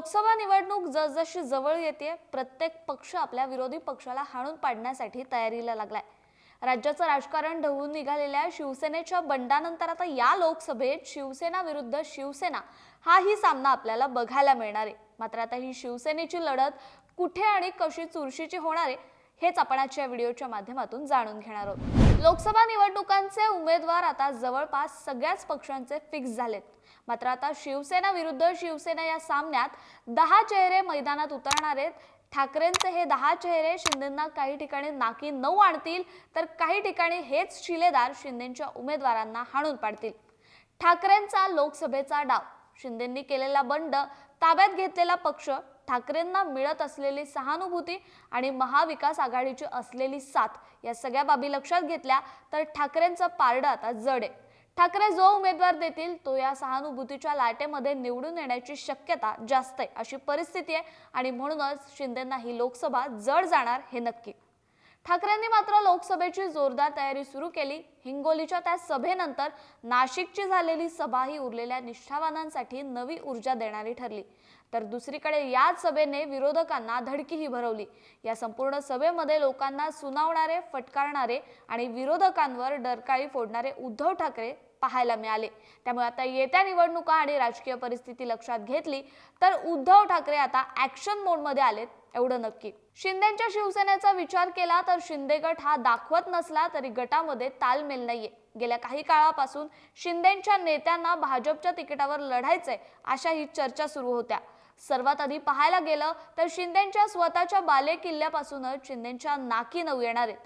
लोकसभा निवडणूक जसजशी जवळ येते प्रत्येक पक्ष आपल्या विरोधी पक्षाला हाणून पाडण्यासाठी तयारीला लागलाय. राज्याचं राजकारण ढवळून निघालेल्या शिवसेनेच्या बंडानंतर आता या लोकसभेत शिवसेना विरुद्ध शिवसेना हाही सामना आपल्याला बघायला मिळणार आहे. मात्र आता ही शिवसेनेची लढत कुठे आणि कशी चुरशीची होणार आहे हेच आपण आजच्या व्हिडिओच्या माध्यमातून जाणून घेणार आहोत. लोकसभा निवडणुकांचे उमेदवार आता जवळपास सगळ्याच पक्षांचे फिक्स झालेत. मात्र आता शिवसेना विरुद्ध शिवसेना या सामन्यात दहा चेहरे मैदानात उतरणार आहेत. ठाकरेंचे हे दहा चेहरे शिंदेंना काही ठिकाणी नाकी नऊ आणतील तर काही ठिकाणी हेच शिलेदार शिंदेच्या उमेदवारांना हाणून पाडतील. ठाकरेंचा लोकसभेचा डाव शिंदेंनी केलेला बंड ताब्यात घेतलेला पक्ष ठाकरेंना मिळत असलेली सहानुभूती आणि महाविकास आघाडीची असलेली साथ या सगळ्या बाबी लक्षात घेतल्या तर ठाकरेंचं पारडं आता जड आहे. ठाकरे जो उमेदवार देतील तो या सहानुभूतीच्या लाटेमध्ये निवडून येण्याची शक्यता जास्त आहे अशी परिस्थिती आहे आणि म्हणूनच शिंदेंना ही लोकसभा जड जाणार हे नक्की. ठाकरेंनी मात्र लोकसभेची जोरदार तयारी सुरू केली. हिंगोलीच्या त्या सभेनंतर नाशिकची झालेली सभा ही उरलेल्या निष्ठावानांसाठी नवी ऊर्जा देणारी ठरली. तर दुसरीकडे याच सभेने विरोधकांना धडकीही भरवली. या संपूर्ण सभेमध्ये लोकांना सुनावणारे फटकारणारे आणि विरोधकांवर डरकाळी फोडणारे उद्धव ठाकरे पाहायला मिळाले. त्यामुळे आता येत्या निवडणुका आणि राजकीय परिस्थिती लक्षात घेतली तर उद्धव ठाकरे आता ऍक्शन मोडमध्ये आलेत. एवढं नक्की. शिंदेच्या शिवसेनेचा विचार केला तर शिंदे गट हा दाखवत नसला तरी गटामध्ये तालमेल नाहीये. गेल्या काही काळापासून शिंदेच्या नेत्यांना भाजपच्या तिकिटावर लढायचंय अशा ही चर्चा सुरू होत्या. सर्वात आधी पाहायला गेलं तर शिंदेच्या स्वतःच्या बाले किल्ल्यापासूनच शिंदेच्या नाकी नऊ येणार आहेत.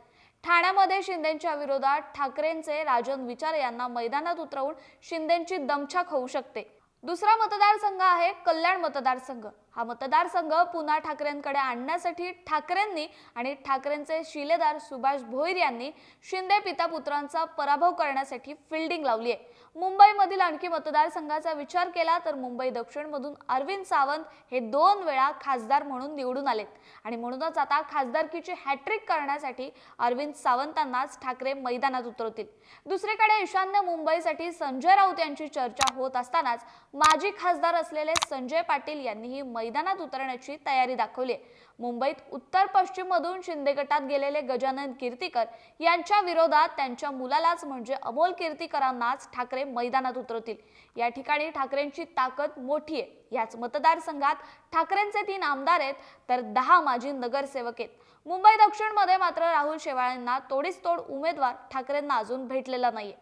ठाण्यामध्ये शिंदेच्या विरोधात ठाकरेंचे राजन विचार यांना मैदानात उतरवून शिंदेची दमछाक होऊ शकते. दुसरा मतदारसंघ आहे कल्याण मतदारसंघ. हा मतदारसंघ पुन्हा ठाकरेंकडे आणण्यासाठी ठाकरेंनी आणि ठाकरेंचे शिलेदार सुभाष भोईर यांनी शिंदे पिता पुत्रांचा पराभव करण्यासाठी फिल्डिंग लावली आहे. मुंबईमधील आणखी मतदारसंघाचा विचार केला तर मुंबई दक्षिणमधून अरविंद सावंत हे दोन वेळा खासदार म्हणून निवडून आलेत. आणि म्हणूनच आता खासदारकीची हॅट्रिक करण्यासाठी अरविंद सावंतांनाच ठाकरे मैदानात उतरवतील. दुसरीकडे ईशान्य मुंबईसाठी संजय राऊत यांची चर्चा होत असतानाच माजी खासदार असलेले संजय पाटील यांनीही मैदानात उतरण्याची तयारी दाखवली. आहे मुंबईत उत्तर पश्चिम मधून शिंदे गटात गेलेले गजानन कीर्तीकर यांच्या विरोधात त्यांच्या मुलालाच म्हणजे अमोल कीर्तीकरांनाच ठाकरे मैदानात उतरवतील. या ठिकाणी ठाकरेंची ताकद मोठी आहे. याच मतदारसंघात ठाकरेंचे तीन आमदार आहेत तर दहा माजी नगरसेवक आहेत. मुंबई दक्षिणमध्ये मात्र राहुल शेवाळ्यांना तोडीस तोड उमेदवार ठाकरेंना अजून भेटलेला नाहीये.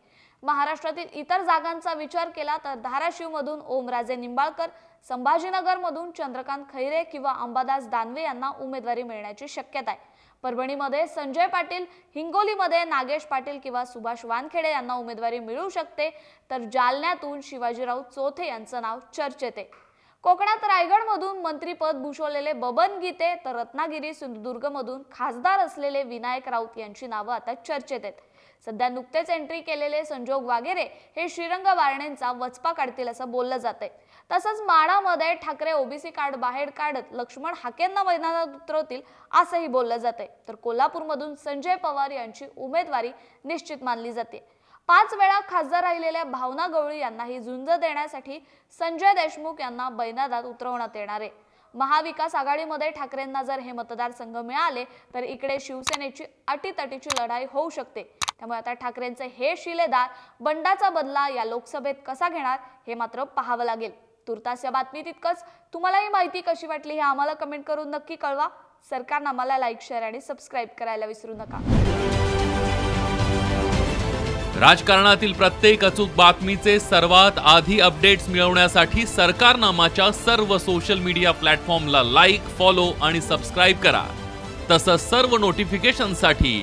महाराष्ट्रातील इतर जागांचा विचार केला तर धाराशिवमधून ओमराजे निंबाळकर संभाजीनगरमधून चंद्रकांत खैरे किंवा अंबादास दानवे यांना उमेदवारी मिळण्याची शक्यता आहे परभणीमध्ये संजय पाटील हिंगोलीमध्ये नागेश पाटील किंवा सुभाष वानखेडे यांना उमेदवारी मिळू शकते तर जालन्यातून शिवाजीराव चोथे यांचं नाव चर्चेत. आहे कोकणात रायगडमधून मंत्रीपद भूषवलेले बबन गीते तर रत्नागिरी सिंधुदुर्गमधून खासदार असलेले विनायक राऊत यांची नावं आता चर्चेत आहेत सध्या नुकतेच एंट्री केलेले संजोग वागेरे हे श्रीरंग बारणेंचा वचपा काढतील असं बोललं जातंय. तसंच माडामध्ये ठाकरे ओबीसी कार्ड बाहेर काढत लक्ष्मण हाकेंना मैदानात उतरवतील असंही बोललं जातंय. तर कोल्हापूरमधून संजय पवार यांची उमेदवारी निश्चित मानली जाते. पाच वेळा खासदार राहिलेल्या भावना गवळी यांना ही झुंज देण्यासाठी संजय देशमुख यांना बैनादात उतरवण्यात येणार आहे. महाविकास आघाडीमध्ये ठाकरेंना जर हे मतदारसंघ मिळाले तर इकडे शिवसेनेची अटीतटीची लढाई होऊ शकते. त्यामुळे आता ठाकरेंचे हे शिलेदार बंडाचा बदला या लोकसभेत कसा घेणार हे मात्र पाहावं लागेल. तुर्तास या बातमी तितकंच तुम्हाला ही माहिती कशी वाटली हे आम्हाला कमेंट करून नक्की कळवा. सरकारनं आम्हाला लाईक शेअर आणि सबस्क्राईब करायला विसरू नका. राजकारणातील प्रत्येक अचूक बातमीचे सर्वात आधी अपडेट्स मिळवण्यासाठी सरकारनामाच्या सर्व सोशल मीडिया प्लॅटफॉर्मला लाईक फॉलो आणि सबस्क्राईब करा. तसंच सर्व नोटिफिकेशनसाठी